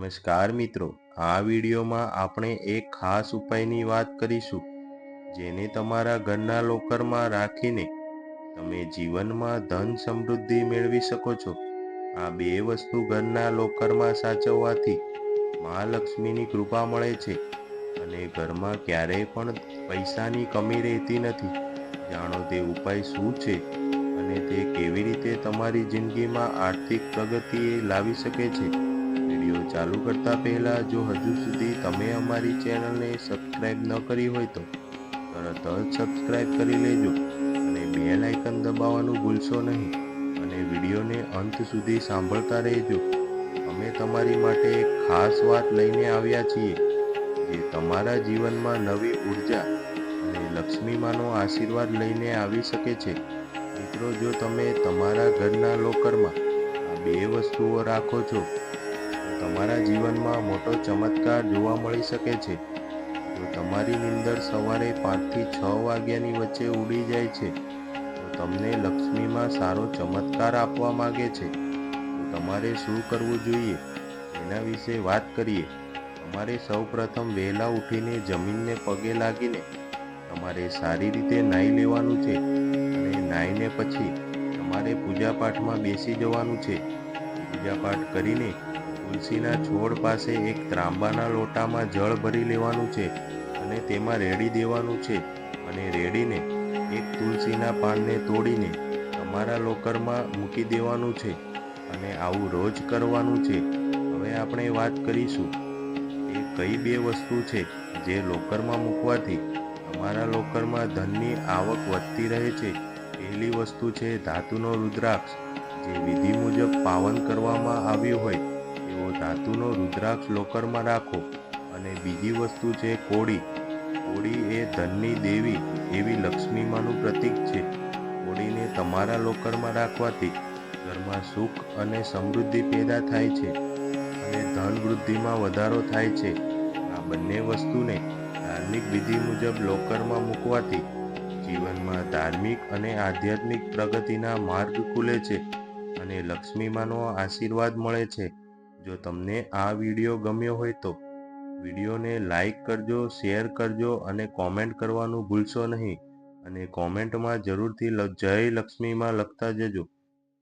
નમસ્કાર મિત્રો, આ વિડીયોમાં આપણે એક ખાસ ઉપાયની વાત કરીશું, જેને તમારા ઘરના લોકરમાં રાખીને તમે જીવનમાં ધન સમૃદ્ધિ મેળવી શકો છો. આ બે વસ્તુ ઘરના લોકરમાં સાચવવાથી મહાલક્ષ્મીની કૃપા મળે છે અને ઘરમાં ક્યારેય પણ પૈસાની કમી રહેતી નથી. જાણો તે ઉપાય શું છે અને તે કેવી રીતે તમારી જિંદગીમાં આર્થિક પ્રગતિ લાવી શકે છે? વીડિયો ચાલુ કરતા પહેલા જો હજુ સુધી તમે અમારી ચેનલને સબસ્ક્રાઇબ ન કરી હોય તો તરત જ સબસ્ક્રાઇબ કરી લેજો અને બેલ આઇકન દબાવવાનું ભૂલશો નહીં. અને વિડીયોને અંત સુધી સાંભળતા રહેજો. અમે તમારી માટે ખાસ વાત લઈને આવ્યા છીએ જે તમારા જીવનમાં નવી ઊર્જા અને લક્ષ્મીમાનો આશીર્વાદ લઈને આવી શકે છે. મિત્રો, જો તમે તમારા ઘરના લોકરમાં આ બે વસ્તુઓ રાખો છો તમારા જીવનમાં મોટો ચમત્કાર જોવા મળી શકે છે. જો તમારી નીંદર સવારે પાંચથી છ વાગ્યાની વચ્ચે ઉડી જાય છે. તો તમને લક્ષ્મીમાં સારો ચમત્કાર આપવા માગે છે. તો તમારે શું કરવું જોઈએ? એના વિશે વાત કરીએ. તમારે સૌપ્રથમ વહેલા ઉઠીને જમીનને પગે લાગીને તમારે સારી રીતે નાહી લેવાનું છે. અને નાહીને પછી તમારે પૂજાપાઠમાં બેસી જવાનું છે. પૂજાપાઠ કરીને તુલસીના છોડ પાસે એક ત્રાંબાના લોટામાં જળ ભરી લેવાનું છે અને તેમાં રેડી દેવાનું છે. અને રેડીને એક તુલસીના પાનને તોડીને તમારા લોકરમાં મૂકી દેવાનું છે અને આવું રોજ કરવાનું છે. હવે આપણે વાત કરીશું એ કઈ બે વસ્તુ છે જે લોકરમાં મૂકવાથી તમારા લોકરમાં ધનની આવક વધતી રહે છે. પહેલી વસ્તુ છે ધાતુનો રુદ્રાક્ષ, જે વિધિ મુજબ પાવન કરવામાં આવ્યું હોય. એવો ધાતુનો રુદ્રાક્ષ લોકરમાં રાખો અને બીજી વસ્તુ છે કોળી. કોળી એ ધનની દેવી એવી લક્ષ્મીમાનું પ્રતીક છે. કોળીને તમારા લોકરમાં રાખવાથી ઘરમાં સુખ અને સમૃદ્ધિ પેદા થાય છે અને ધન વૃદ્ધિમાં વધારો થાય છે. આ બંને વસ્તુને ધાર્મિક વિધિ મુજબ લોકરમાં મૂકવાથી જીવનમાં ધાર્મિક અને આધ્યાત્મિક પ્રગતિના માર્ગ ખુલે છે અને લક્ષ્મીમાનો આશીર્વાદ મળે છે. જો તમને આ વીડિયો ગમ્યો હોય તો વિડીયોને લાઈક કરજો, શેર કરજો અને કોમેન્ટ કરવાનું ભૂલશો નહીં. અને કોમેન્ટમાં જરૂરથી જય લક્ષ્મીમાં લખતા જજો.